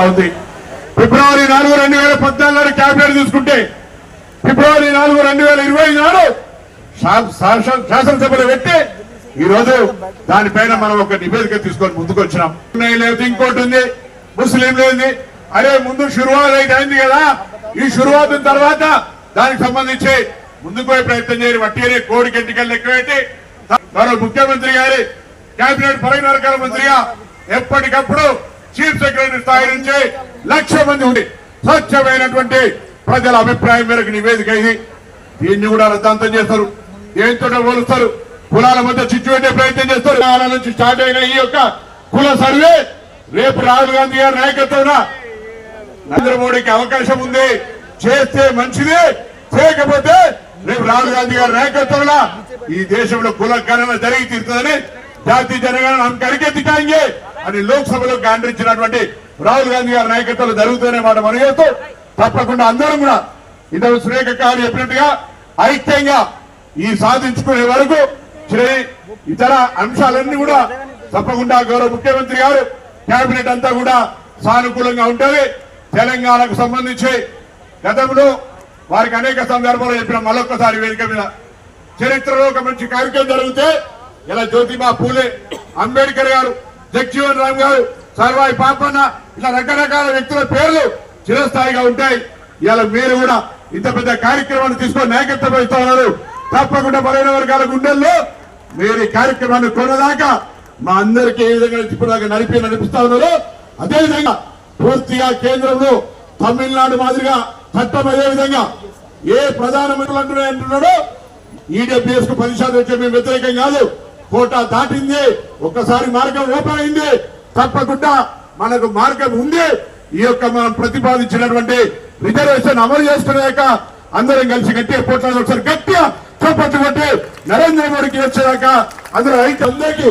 ఉంది ఫిబ్రవరి నాలుగు రెండు వేల పద్నాలుగు క్యాబినెట్ తీసుకుంటే ఫిబ్రవరి నాలుగు రెండు వేల ఇరవై నాడు శాసనసభలో పెట్టి ఈ రోజు దానిపైన మనం ఒక నివేదిక తీసుకొని ముందుకు వచ్చినాం. లేదు ఇంకోటి ఉంది. ముస్లిం ఉంది అరే ముందు షురువాత్ అయితే అయింది కదా. ఈ షురువాత్ తర్వాత దానికి సంబంధించి ముందుకు పోయే ప్రయత్నం చేయని వట్టినే కోడి గంటికల్ లెక్క పెట్టి మరో ముఖ్యమంత్రి గారి కేబినెట్ పరమైన మంత్రిగా ఎప్పటికప్పుడు చీఫ్ సెక్రటరీ స్థాయి నుంచి లక్ష మంది ఉంది స్వచ్ఛమైనటువంటి ప్రజల అభిప్రాయం మేరకు నివేదిక ఇది. దీన్ని కూడా రద్దాంతం చేస్తారు. దేంతో పోలుస్తారు? కులాల మధ్య చిచ్చు పెట్టే ప్రయత్నం చేస్తారు. నుంచి స్టార్ట్ అయిన ఈ యొక్క కుల సర్వే రేపు రాహుల్ గాంధీ గారి నాయకత్వం నరేంద్ర మోడీకి అవకాశం ఉంది. చేస్తే మంచిది చేయకపోతే రేపు రాహుల్ గాంధీ గారి నాయకత్వంలో ఈ దేశంలో కుల గణన జరిగి తీరుతుందని జాతీయ జనగణన హమ్ కరికే అని లోక్సభలో గాండ్రించినటువంటి రాహుల్ గాంధీ గారి నాయకత్వంలో జరుగుతూనే మాట మనగేస్తూ తప్పకుండా అందరం కూడా ఇంతకు సురేఖ గారు చెప్పినట్టుగా ఐక్యంగా ఈ సాధించుకునే వరకు శ్రీ ఇతర అంశాలన్నీ కూడా తప్పకుండా గౌరవ ముఖ్యమంత్రి గారు కేబినెట్ అంతా కూడా సానుకూలంగా ఉంటుంది. తెలంగాణకు సంబంధించి గతంలో వారికి అనేక సందర్భాలు చెప్పిన మరొకసారి వేదిక మీద చరిత్రలో ఒక మంచి కార్యక్రమం జరిగితే ఇలా జ్యోతిబా పూలే అంబేద్కర్ గారు జగ్జీవన్ రామ్ గారు సర్వాయి పాపన్న ఇలా రకరకాల వ్యక్తుల పేర్లు చిరస్థాయిగా ఉంటాయి. ఇలా మీరు కూడా ఇంత పెద్ద కార్యక్రమాన్ని తీసుకొని నాయకత్వం వహిస్తా ఉన్నారు. తప్పకుండా బలైన వర్గాల గుండెల్లో మీరు ఈ కార్యక్రమాన్ని కొనదాకా మా అందరికీ ఏ విధంగా ఇప్పటిదాకా నడిపి నడిపిస్తా ఉన్నారు. అదేవిధంగా పూర్తిగా కేంద్రంలో తమిళనాడు మాదిరిగా చట్టం అదే విధంగా ఏ ప్రధానమంత్రులు అంటున్నాడు అంటున్నాడో ఈడబ్ల్యూఎస్కు పది శాతం వచ్చే మేము వ్యతిరేకం కాదు. కోట దాటింది. ఒక్కసారి మార్గం ఓపెన్ అయింది తప్పకుండా మనకు మార్గం ఉంది. ఈ యొక్క మనం ప్రతిపాదించినటువంటి రిజర్వేషన్ అమలు చేసుకునేదాక అందరం కలిసి గట్టిగా పోట్లాడు ఒకసారి గట్టిగా చప్పట్లు కొట్టి నరేంద్ర మోడీకి వచ్చేదాకా అందరూ రైతు అందరికీ